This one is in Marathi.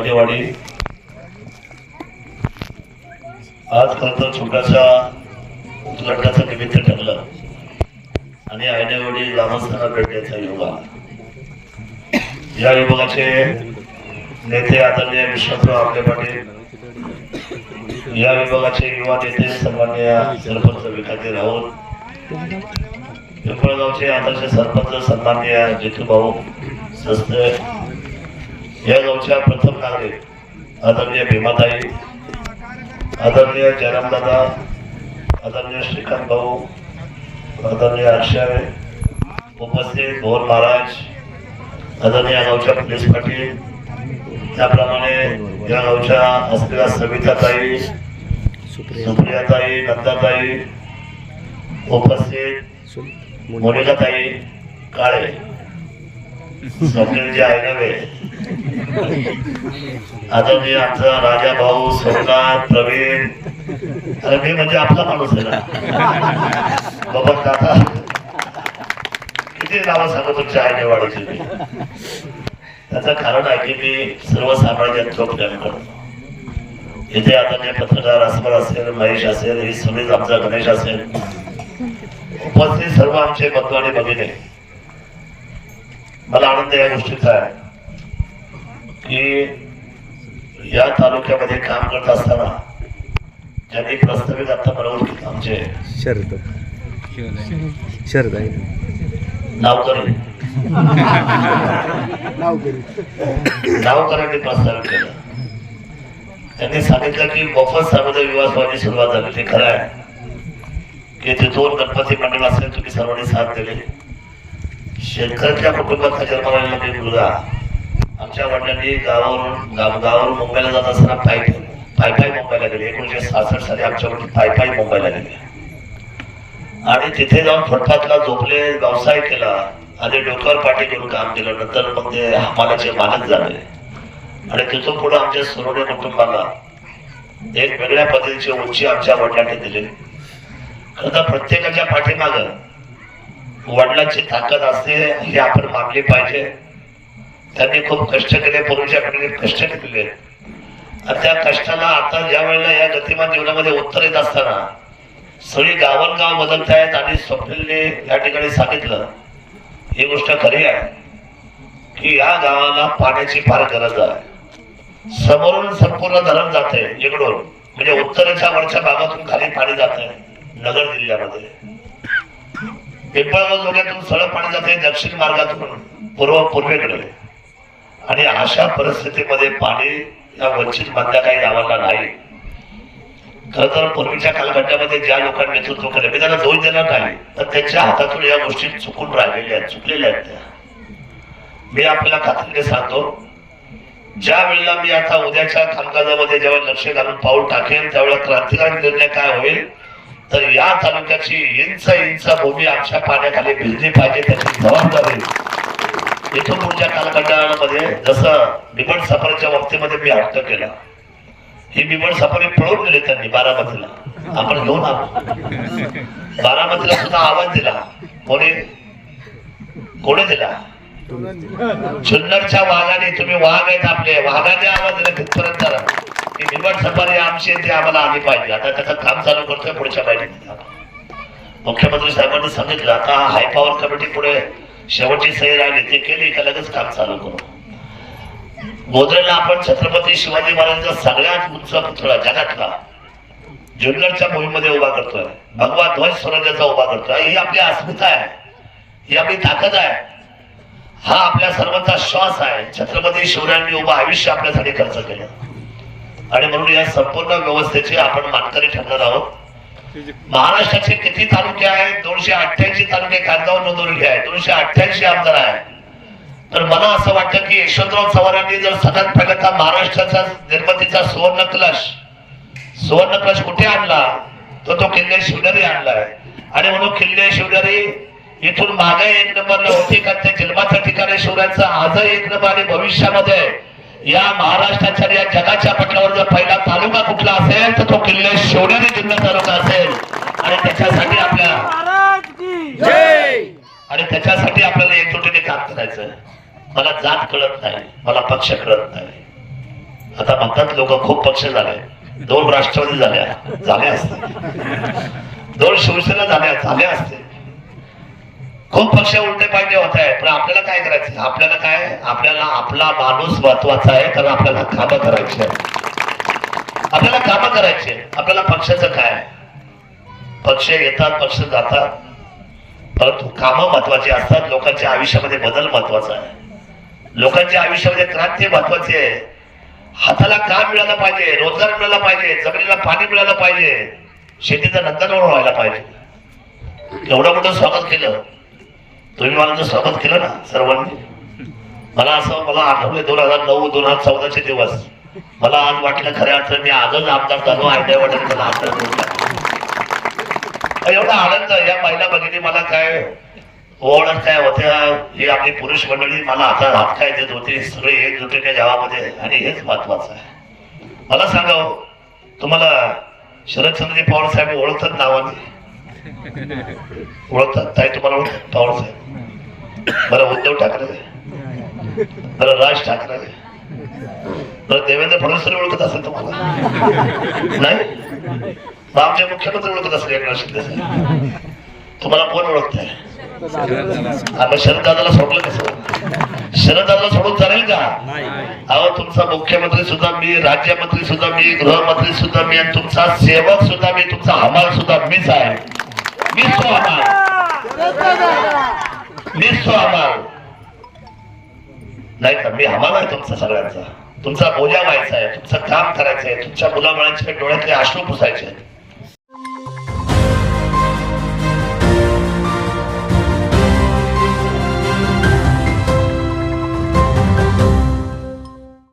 राजेवाडी आज खरंतर छोटासा उद्घाटनाचं निमित्त ठरलं. आणि आयडेवाडी ग्रामस्थांना भेटण्याचा योग या विभागाचे नेते आदरणीय विश्वासराव आपले पाटील या विभागाचे युवा नेते सन्मान्य सरपंच विकाजी राऊत पिंपळगावचे आदर्श सरपंच सन्मान्य जितू भाऊ सस्ते या गावच्या प्रथम नागरिक आदरणीय भीमाताई आदरणीय जयरामदादा आदरणीय श्रीकांत भाऊ आदरणीय अक्षय उपस्थित भोर महाराज आदरणीय या गावच्या पोलीस पाटील त्याप्रमाणे या गावच्या असलेल्या सविताताई सुप्रियाताई नंदाताई उपस्थित मोनिकाताई काळे. स्वप्नील जे आहे नव्हे आदरणीय आमचा राजा भाऊ सोमनाथ प्रवीण. अरे मी म्हणजे आपला माणूस आहे ना. बाबा काका किती नावं सांगत तुमच्या आईने वाढवची मी. त्याचं कारण आहे की मी सर्व साम्राज्यात प्रेम करतो. इथे आता जे पत्रकार अस्मर असेल महेश असेल ही सगळीच आमचा गणेश असेल. उपस्थित सर्व आमचे बंधू आणि भगिने. मला आनंद या गोष्टीचा आहे. की या तालुक्यामध्ये काम करत असताना ज्यांनी प्रस्तावित आता बनवलं आमचे शरद. शरद. आहे नावकरी नावकऱ्यांनी प्रस्तावित केलं. त्यांनी सांगितलं की मोफत सामुदायिक विवाहाची सुरुवात झाली ते खरं आहे. की तिथून गणपती मंडळ असेल तुम्ही सर्वांनी साथ दिली. शेतकऱ्याच्या कुटुंबात जन्माला मी मुलगा. आमच्या वडिलांनी गावावरून गाव गावावरून मुंबईला जात असताना पाय पाय पाय मुंबईला गेले. एकोणीशे सहासष्ट साली आमच्या वडील पाय पाय मुंबईला गेले. आणि तिथे जाऊन फुटपाथला झोपले व्यवसाय केला. आणि डोक्यावर पाठी घेऊन काम केलं. नंतर मग ते हमालाचे मालक झाले. आणि तिथून पुढे आमच्या सरोडे कुटुंबाला एक वेगळ्या पद्धतीची उंची आमच्या वडिलांनी दिली. खरं तर प्रत्येकाच्या पाठीमाग वडिलांची ताकद असते हे आपण मानली पाहिजे. त्यांनी खूप कष्ट केले पूर्वीच्या कष्ट केलेले आणि त्या कष्टाला आता ज्या वेळेला या गतिमान जीवनामध्ये उत्तर येत असताना सगळी गावन गाव बदलत आहेत आणि स्वप्नीलने या ठिकाणी सांगितलं ही गोष्ट खरी आहे की या गावाला पाण्याची फार गरज आहे. समोरून संपूर्ण धरण जाते इकडून. म्हणजे उत्तरेच्या वरच्या भागातून खाली पाणी जात आहे नगर जिल्ह्यामध्ये. पिंपळगाव जोग्यातून सरळ पाणी जाते दक्षिण मार्गातून पूर्व पूर्वेकडे. आणि अशा परिस्थितीमध्ये पाणी या वंचित मधल्या काही गावांना नाही. खर तर पूर्वीच्या कालखंडामध्ये ज्या लोकांनी नेतृत्व केलं मी त्यांना दोष देणार नाही तर त्यांच्या हातातून या गोष्टी चुकून राहिलेल्या आहेत चुकलेल्या आहेत त्या. मी आपल्याला खात्रीने सांगतो ज्या वेळेला मी आता उद्याच्या कामकाजामध्ये जेव्हा लक्ष घालून पाऊल टाकेल त्यावेळेला क्रांतिकारी निर्णय काय होईल? तर या तालुक्याची इंच इंच भूमी आमच्या पाण्याखाली भिजली पाहिजे त्याची जबाबदारी इथून पुढच्या कालखंडामध्ये जसं बिबट सफरच्या बाबतीमध्ये मी हट्ट केला. ही बिबट सफारी पळून गेले त्यांनी बारामतीला. आपण घेऊन आलो. बारामतीला सुद्धा आवाज दिला. कोणी? कोणी दिला? जुन्नरच्या वाघाने तुम्ही वाघ आहेत आपले. वाघाने आवाज दिला तिथपर्यंत आला. की बिबट सफारी आमची ते आम्हाला आली पाहिजे. आता त्याचं काम चालू करतोय पुढच्या महिन्यात मुख्यमंत्री साहेबांनी सांगितलं आता हायपॉवर कमिटी पुढे शेवटची सैर आली ते केली का लगेच काम चालू करू. गोदरेला आपण छत्रपती शिवाजी महाराजांचा सगळ्यात उंच पुतळा जगातला जुन्नरच्या मोहिमेमध्ये उभा करतोय. भगवा ध्वज स्वराज्याचा उभा करतोय. ही आपली अस्मिता आहे. ही आपली ताकद आहे. हा आपल्या सर्वांचा श्वास आहे. छत्रपती शिवरायांनी उभं आयुष्य आपल्यासाठी खर्च केलं. आणि म्हणून या संपूर्ण व्यवस्थेची आपण मानकरी ठरणार आहोत. महाराष्ट्राचे किती तालुके आहेत? दोनशे अठ्ठ्याऐंशी तालुके खासदार नोंदवलेले आहेत. दोनशे अठ्ठ्याऐंशी आमदार आहेत. तर मला असं वाटतं की यशवंतराव चव्हाणांनी जर सगळ्यात पहिल्यांदा महाराष्ट्राचा निर्मितीचा सुवर्ण कलश सुवर्ण कलश कुठे आणला? तर तो किल्ले शिवनेरी आणलाय आणि म्हणून किल्ले शिवनेरी इथून मागे एक नंबरला होते का? ते जन्माचं ठिकाणी आहे. शिवरायांचं आजही एक नंबर आणि भविष्यामध्ये या महाराष्ट्राच्या या जगाच्या पटलावर जर पहिला तालुका कुठला असेल तर तो किल्ले शिवनेरी जिल्हा तालुका असेल आणि त्याच्यासाठी आपल्या महाराज की जय आणि त्याच्यासाठी जात करायचं मला जात कळत नाही मला पक्ष कळत नाही. आता म्हणतात लोक खूप पक्ष झाले. दोन राष्ट्रवादी झाल्या झाल्या असते. दोन शिवसेना झाल्या झाल्या असते. खूप पक्ष उलटे पाहिजे होत आहे पण आपल्याला काय करायचं? आपल्याला काय? आपल्याला आपला माणूस महत्त्वाचा आहे कारण आपल्याला कामं करायची आपल्याला कामं करायची आपल्याला पक्षाचं काय? पक्ष येतात पक्ष जातात. परंतु कामं महत्वाची असतात. लोकांच्या आयुष्यामध्ये बदल महत्त्वाचा आहे. लोकांच्या आयुष्यामध्ये क्रांती महत्वाची आहे. हाताला काम मिळालं पाहिजे रोजगार मिळाला पाहिजे जमिनीला पाणी मिळालं पाहिजे शेतीचं नंदनवन व्हायला पाहिजे. एवढं मोठं स्वागत केलं. तुम्ही मला जर स्वागत केलं ना सर्वांनी? मला असं मला आठवले दोन हजार नऊ दोन हजार चौदाचे दिवस. मला आज वाटलं खऱ्या अर्थाने मी आजच आमदार झालो आयडिया वाटत मला आमदार एवढा आनंद या महिला बघितली मला काय ओळख काय होत्या ही आपली पुरुष मंडळी मला आता हात काय देत होते सगळे एकजुटीच्या गावामध्ये आणि हेच महत्वाचं आहे. मला सांगा हो, तुम्हाला शरदचंद्रजी पवार साहेब ओळखतात नावाने? ओळखतात? ताई तुम्हाला ओळखतात पवार साहेब. बरं उद्धव ठाकरे. बरं राज ठाकरे. बरं देवेंद्र फडणवीस ओळखत असेल तुम्हाला. नाही? आमच्या आमचे मुख्यमंत्री ओळखत असले एकनाथ शिंदे तुम्हाला कोण ओळखताय? आता शरददादाला सोडलं कसं? शरददादाला सोडून चालेल का? अहो तुमचा मुख्यमंत्री सुद्धा मी राज्यमंत्री सुद्धा मी गृहमंत्री सुद्धा मी आणि तुमचा सेवक सुद्धा मी तुमचा हमाल सुद्धा मीच आहे. मीच तो हमाल. मीच तो हमाल. नाही का मी हमाल आहे तुमचा सगळ्यांचा. तुमचा बोजा व्हायचा आहे तुमचं काम करायचं आहे तुमच्या मुलामुळांच्या डोळ्यातले अश्रू पुसायचे आहेत.